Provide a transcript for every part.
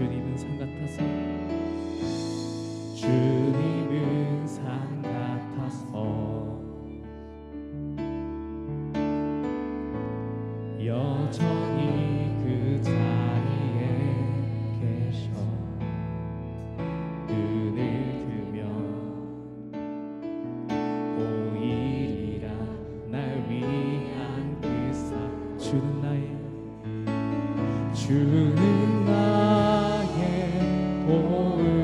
주님은 산 같아서. 주님은 산 같아서. 여전히 Oh.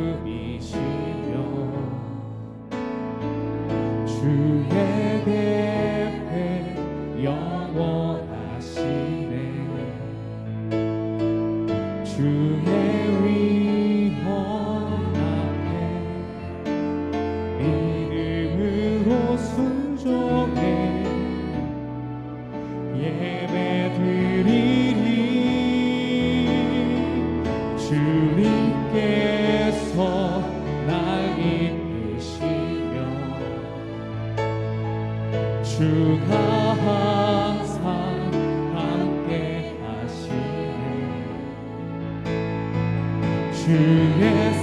주의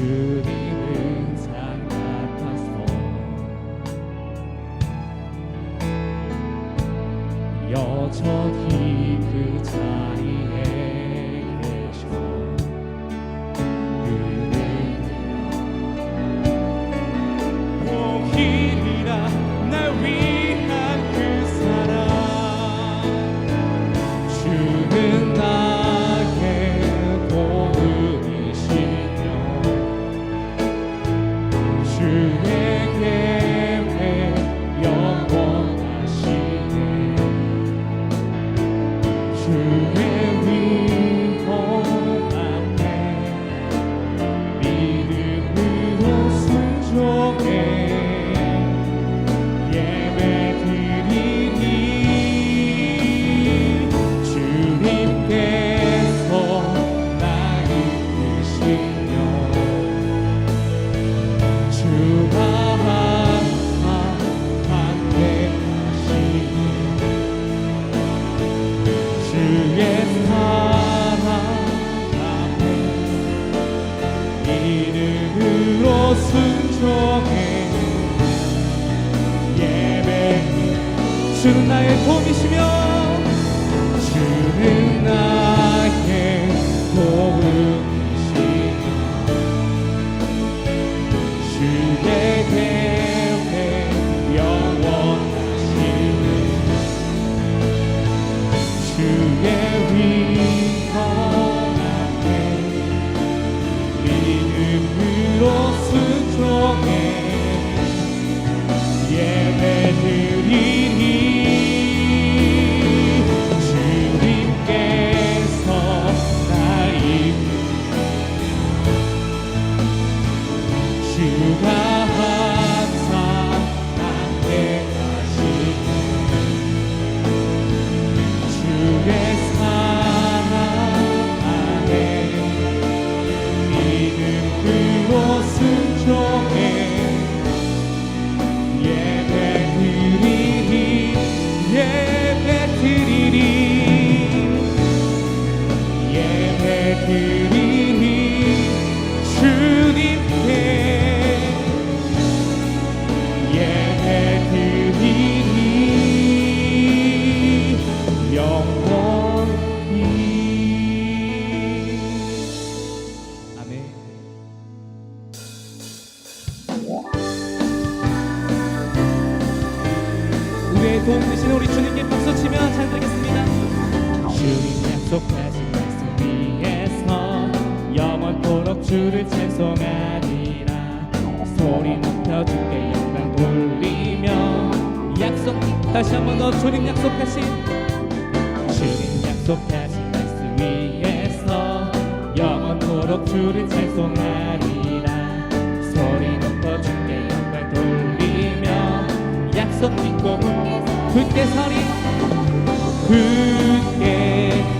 to 나의 도움이시며 속하신 말씀 위에서 영원토록 주를 찬송하리라. 소리 높여 주께 영광 돌리며. 약속 다시 한번 더 주님 약속하신. 주님 약속하신 말씀 위에서 영원토록 주를 찬송하리라. 소리 높여 주께 영광 돌리며. 약속 믿고 굳게 서리. 굳게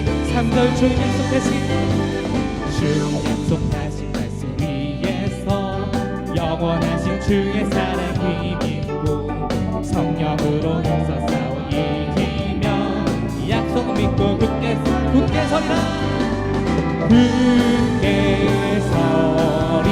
3절 주님 약속 다시. 주님 약속 다시 말씀 위에서 영원하신 주의 사랑 힘입고 성령으로 힘써 싸워 이기며 약속 믿고 굳게 굳게 서리라. 굳게 서리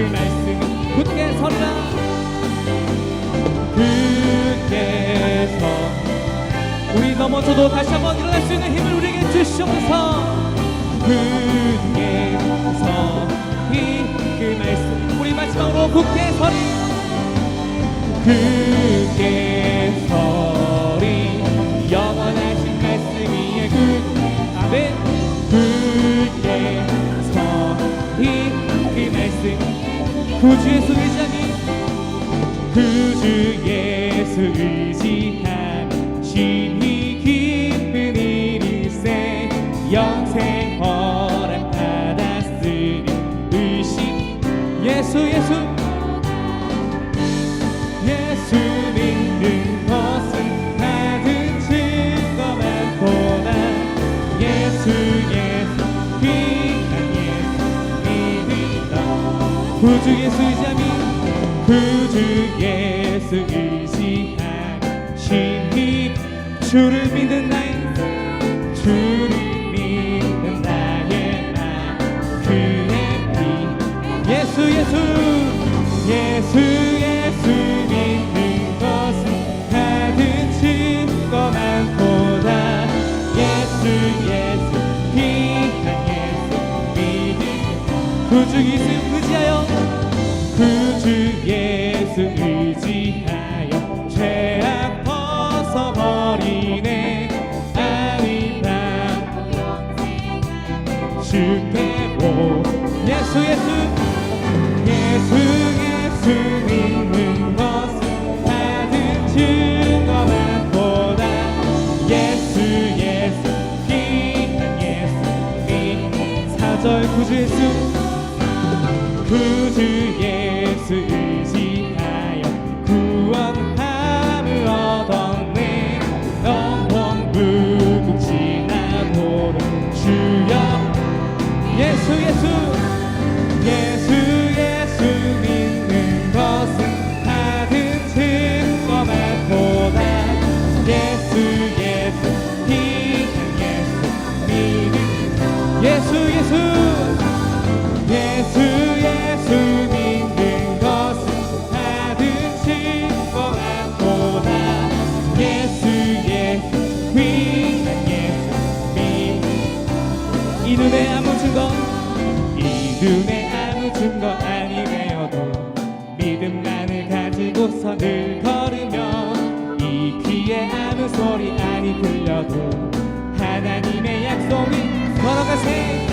그 넘어져도 다시 한번 일어날 수 있는 힘을 우리에게 주시옵소서. 굳게 서리 그 말씀. 우리 마지막으로 굳게 서리. 굳게 서리. 영원하신 말씀 위에 굳 아멘 말씀 구주 예수 의지하니 구주 예수 의 주 예수 의지하니 구주 예수 의지하니 심히 주를 믿는 나의 주를 믿는 나의 나. 그의 피. 예수 예수 예수 예수 예수. 예수 예수 시간이 흘러도 하나님의 약속이 걸어가세.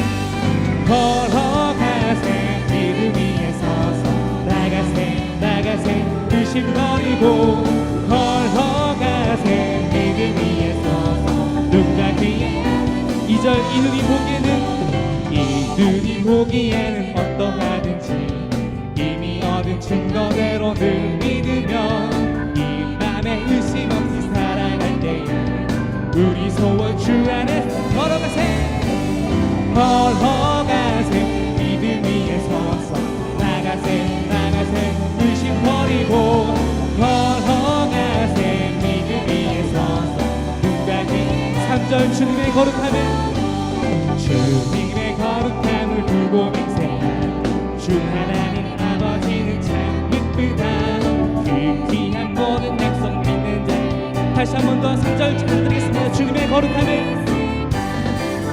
걸어가세. 믿음 위에 서서 나가세 나가세. 그 의심거리고 걸어가세. 믿음 위에 서서 눈과 귀에 이절 이눈이 보기에는 이눈이 보기에는 어떠하든지 이미 얻은 증거대로 늘 무서워 주 안에 걸어가세. 걸어가세. 믿음 위에 서서 나가세 나가세. 의심 버리고 걸어가세. 믿음 위에 서서 눈 감히 3절 주님의 거룩함을 다시 한 번 더 3절 전드리겠습니다. 주님의 거룩함을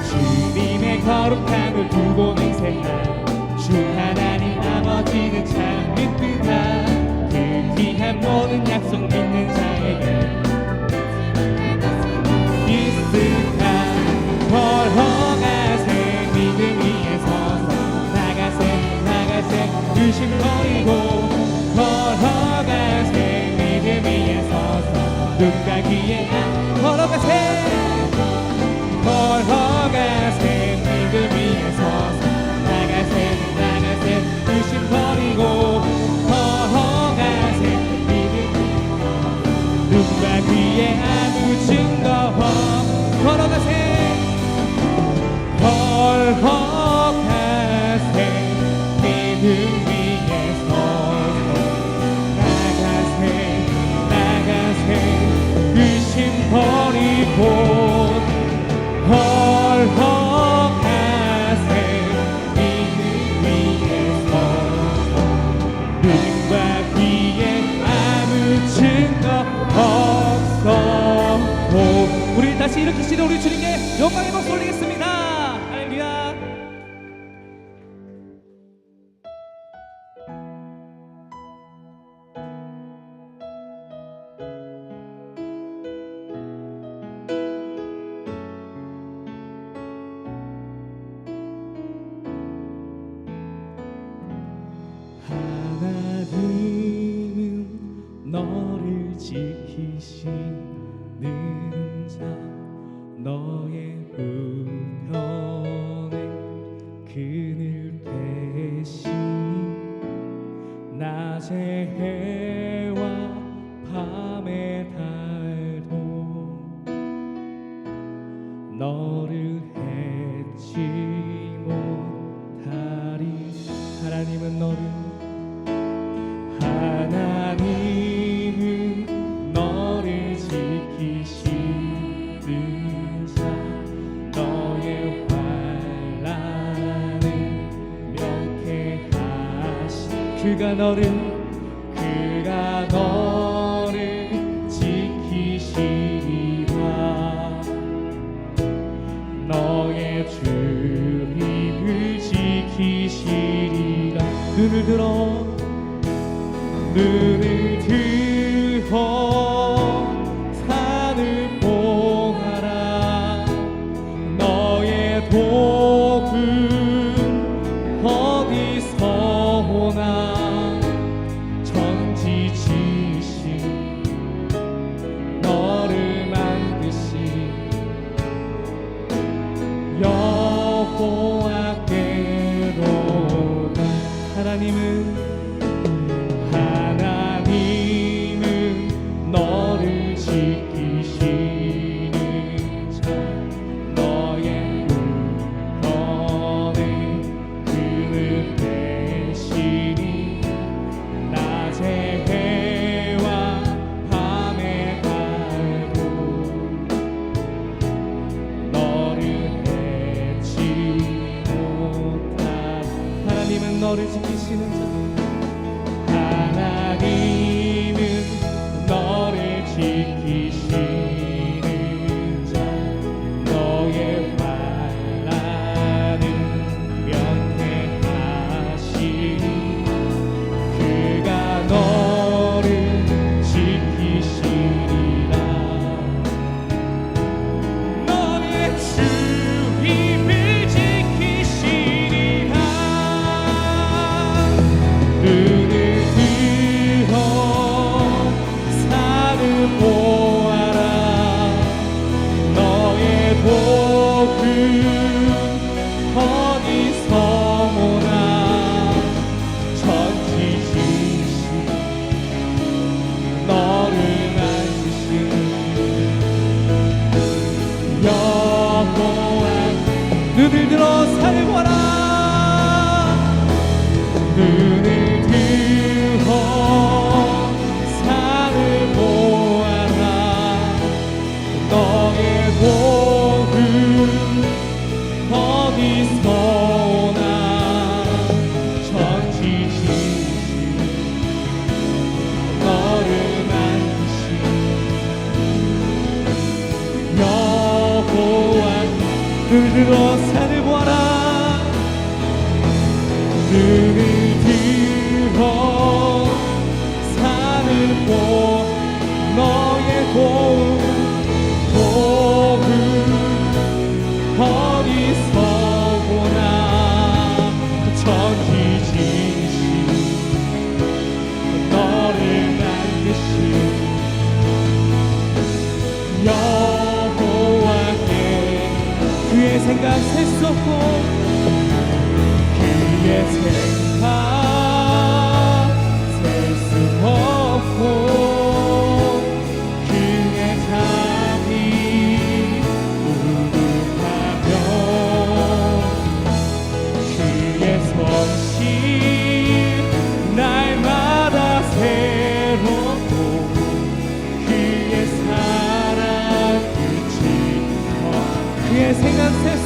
주님의 거룩함을 두고 맹세한 주 하나님 아버지는 참 믿듯한 우리 주님께 영광의 박수 올리겠습니다. 낮의 해와 밤의 달도 너를 해치 너를 그가 너를 지키시리라. 너의 주님을 지키시리라. 눈을 들어. 눈 고맙게도 하나님은 그의 생각 셀수